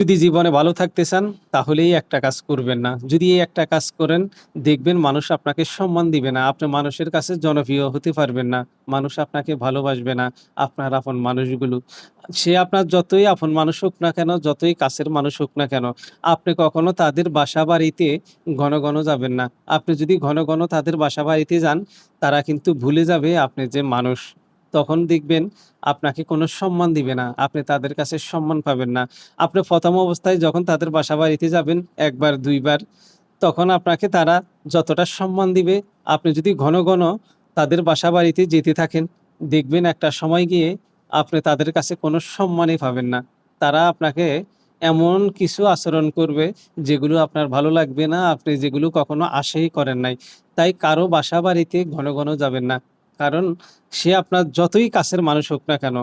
যদি জীবনে ভালো থাকতে চান তাহলেই একটা কাজ করবেন না। যদি এই একটা কাজ করেন দেখবেন মানুষ আপনাকে সম্মান দিবে না। আপনি মানুষের কাছে জনপ্রিয় হতে পারবেন না। মানুষ আপনাকে ভালোবাসবে না। আপনার আপন মানুষগুলো। সে আপনার যতই আপন মানুষ হোক না কেন, যতই কাছের মানুষ হোক না কেন, আপনি কখনো তাদের বাসা-বাড়িতে ঘন, ঘন যাবেন না। আপনি যদি ঘন, ঘন তাদের বাসা-বাড়িতে যান, তারা কিন্তু ভুলে যাবে আপনি যে মানুষ। তখন দেখবেন আপনাকে কোনো সম্মান দিবে না। আপনি তাদের কাছে সম্মান পাবেন না। আপনি প্রথম অবস্থায় যখন তাদের বাসা-বাড়িতে যাবেন একবার দুইবার তখন আপনাকে তারা যতটা সম্মান দিবে, আপনি যদি ঘন, ঘন তাদের বাসা-বাড়িতে যেতে থাকেন, দেখবেন একটা সময় গিয়ে আপনি তাদের কাছে কোনো সম্মানই পাবেন না। তারা আপনাকে এমন কিছু আচরণ করবে যেগুলো আপনার ভালো লাগবে না, আপনি যেগুলো কখনো আশাই করেন নাই। তাই কারও বাসা-বাড়িতে ঘন, ঘন যাবেন না। কারণ সে আপনার যতই কাছের মানুষ হোক না কেন,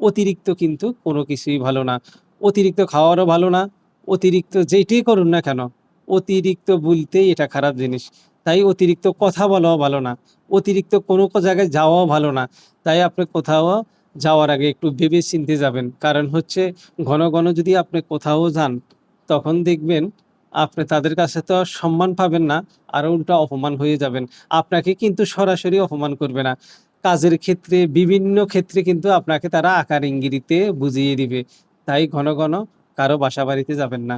অতিরিক্ত কিন্তু কোনো কিছুই ভালো না। অতিরিক্ত খাওয়ারও ভালো না, অতিরিক্ত যেইটাই করুন না কেন, অতিরিক্ত বলতেই এটা খারাপ জিনিস। তাই অতিরিক্ত কথা বলাও ভালো না। অতিরিক্ত কোনো জায়গায় যাওয়াও ভালো না। তাই আপনি কোথাও যাওয়ার আগে একটু ভেবে চিন্তে যাবেন। কারণ হচ্ছে ঘন, ঘন যদি আপনি কোথাও যান, তখন দেখবেন আপনি তাদের কাছে তো সম্মান পাবেন না, আর উল্টা অপমান হয়ে যাবেন। আপনাকে কিন্তু সরাসরি অপমান করবে না। কাজের ক্ষেত্রে, বিভিন্ন ক্ষেত্রে কিন্তু আপনাকে তারা আকার ইঙ্গিতে বুঝিয়ে দিবে। তাই ঘন, ঘন কারও বাসা-বাড়িতে যাবেন না।